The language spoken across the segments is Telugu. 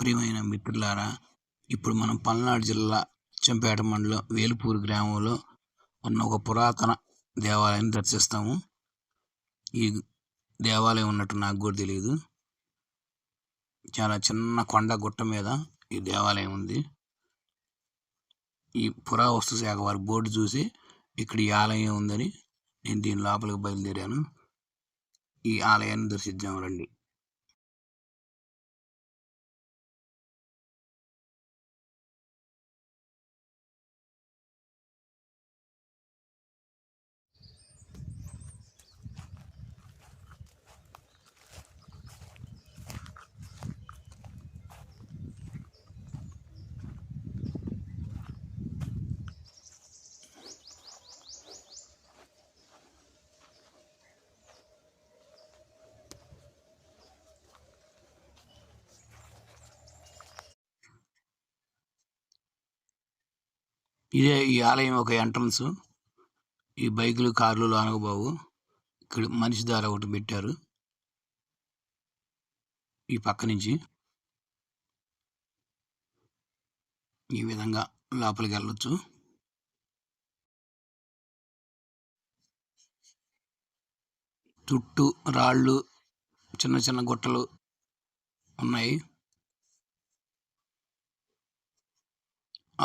ప్రియమైన మిత్రులారా ఇప్పుడు మనం పల్నాడు జిల్లా అచ్చంపేట మండలం వేలుపూరు గ్రామంలో ఉన్న ఒక పురాతన దేవాలయం దర్శిస్తాము. ఈ దేవాలయం ఉన్నట్టు నాకు కూడా తెలియదు చాలా చిన్న కొండ గుట్ట మీద ఈ దేవాలయం ఉంది. ఈ పురావస్తు శాఖ వారి బోర్డు చూసి ఇక్కడ ఈ ఆలయం ఉందని నేను దీని లోపలికి బయలుదేరాను. ఈ ఆలయాన్ని దర్శిద్దాం రండి. ఇదే ఈ ఆలయం ఒక ఎంట్రన్స్. ఈ బైకులు కార్లు లానగబావు. ఇక్కడ మనిషి దారి ఒకటి పెట్టారు. ఈ పక్క నుంచి. ఈ విధంగా లోపలికి వెళ్ళొచ్చు. చుట్టూ రాళ్ళు చిన్న చిన్న గుట్టలు ఉన్నాయి.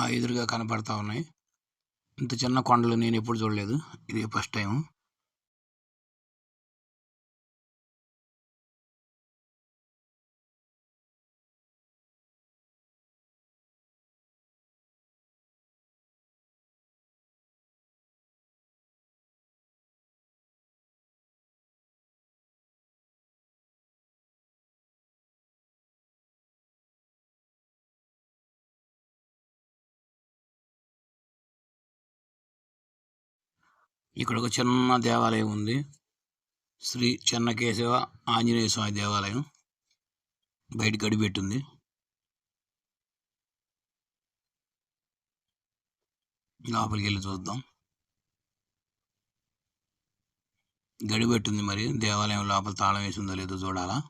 ఎదురుగా కనపడతా ఉన్నాయి. ఇంత చిన్న కొండలు నేను ఎప్పుడు చూడలేదు. ఇది ఫస్ట్ టైం ఇక్కడ ఒక చిన్న దేవాలయం ఉంది. శ్రీ చెన్నకేశవ ఆంజనేయ స్వామి దేవాలయం. బయట గడిపెట్టింది లోపలికి వెళ్ళి చూద్దాం. గడిపెట్టింది మరి. దేవాలయం లోపల తాళం వేసి ఉందో లేదో చూడాలా.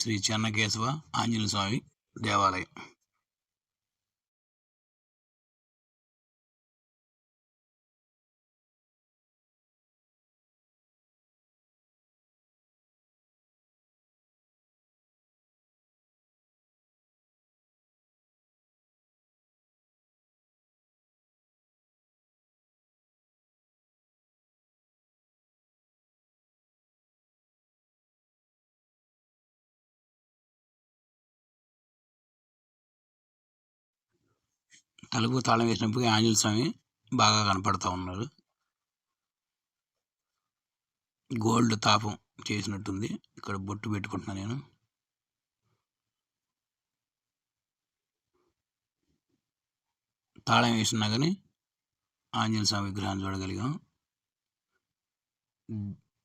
శ్రీ చెన్నకేశవ ఆంజనేయ స్వామి దేవాలయం. తలుపు తాళం వేసినప్పుడు ఆంజనేయ స్వామి బాగా కనపడతా ఉన్నారు. గోల్డ్ తాపం చేసినట్టుంది. ఇక్కడ బొట్టు పెట్టుకుంటున్నా నేను. తాళం వేసినా కానీ ఆంజనేయ స్వామి విగ్రహాన్ని చూడగలిగాం.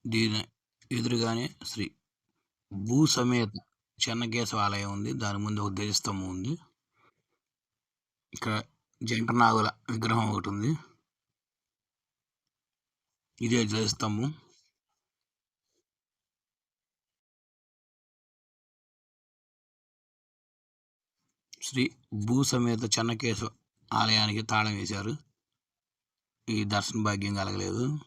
దీని ఎదురుగానే శ్రీ భూ సమేత చెన్నకేశవ ఆలయం ఉంది. దాని ముందు ఒక ధ్వజస్తంభం ఉంది. ఇక్కడ జంట నాగుల విగ్రహం ఒకటి ఉంది. ఇదే జయస్తంభం. శ్రీ భూ సమేత చెన్నకేశవ ఆలయానికి తాళం వేశారు. ఈ దర్శన భాగ్యం కలగలేదు.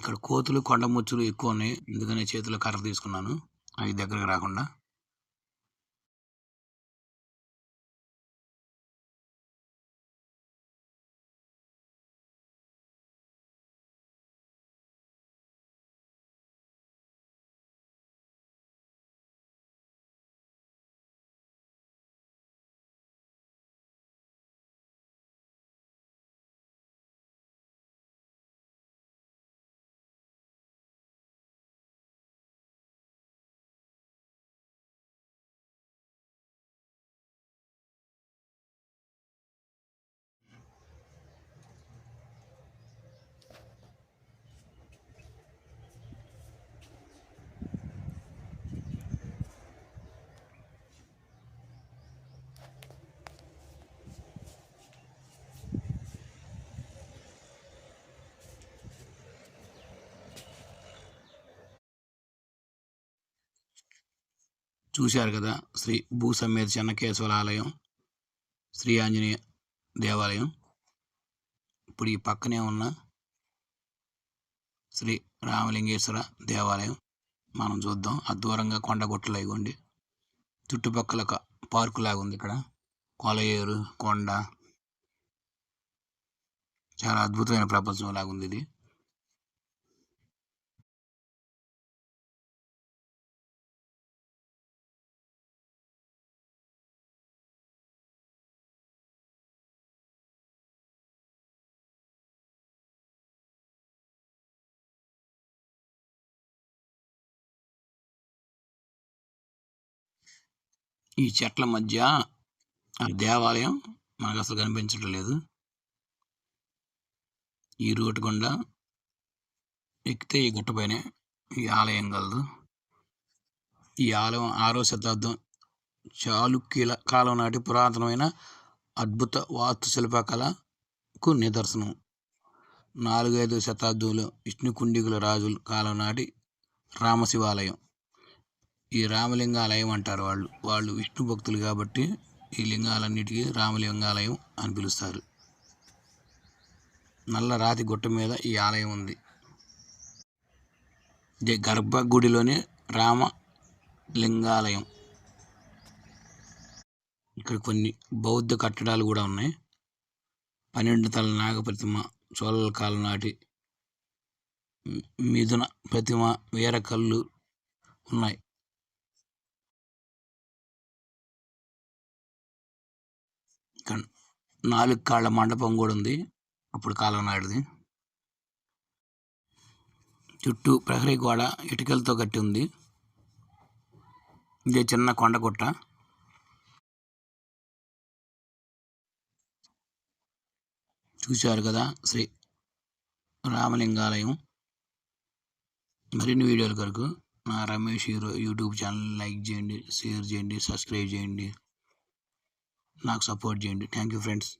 ఇక్కడ కోతులు కొండ ముచ్చులు ఎక్కువ ఉన్నాయి. అందుకనే చేతిలో కర్ర తీసుకున్నాను. అవి దగ్గరకు రాకుండా. చూశారు కదా శ్రీ భూసమ్మేద చెన్నకేశ్వర ఆలయం శ్రీ ఆంజనేయ దేవాలయం. ఇప్పుడు ఈ పక్కనే ఉన్న శ్రీ రామలింగేశ్వర దేవాలయం. మనం చూద్దాం. అద్భుతంగా కొండగొట్టలు ఇవ్వండి చుట్టుపక్కల ఒక పార్కు లాగా ఉంది ఇక్కడ. కొలయేరు కొండ. చాలా అద్భుతమైన ప్రపంచం లాగా ఉంది ఇది. ఈ చెట్ల మధ్య ఆ దేవాలయం మనకు అసలు కనిపించడం లేదు. ఈ రూట్ గుండా ఎక్కితే ఈ గుట్టపైనే ఈ ఆలయం కలదు. ఈ ఆలయం ఆరో శతాబ్దం చాళుక్యుల కాలం నాటి పురాతనమైన అద్భుత వాస్తుశిల్పకళకు నిదర్శనం. నాలుగైదు శతాబ్దంలో విష్ణుకుండికుల రాజుల కాలం నాటి రామశివాలయం. ఈ రామలింగాలయం అంటారు వాళ్ళు. వాళ్ళు విష్ణు భక్తులు కాబట్టి ఈ లింగాలన్నిటికీ రామలింగాలయం అని పిలుస్తారు. నల్ల రాతి గుట్ట మీద ఈ ఆలయం ఉంది. ఇది గర్భగుడిలోని రామ లింగాలయం ఇక్కడ కొన్ని బౌద్ధ కట్టడాలు కూడా ఉన్నాయి. పన్నెండు తల నాగ ప్రతిమ చోళల కాలం నాటి మిథున ప్రతిమ వీరకల్లు ఉన్నాయి. ఇక్కడ నాలుగు కాళ్ళ మండపం కూడా ఉంది. అప్పుడు కాలం చుట్టూ ప్రహరీ గోడ ఇటుకలతో కట్టి ఉంది. ఇదే చిన్న కొండగుట్ట చూశారు కదా శ్రీ రామలింగాలయం. మరిన్ని వీడియోల కొరకు నా Ramesh hero YouTube channel like చేయండి షేర్ చేయండి సబ్స్క్రైబ్ చేయండి. locks support, 4 thank you friends.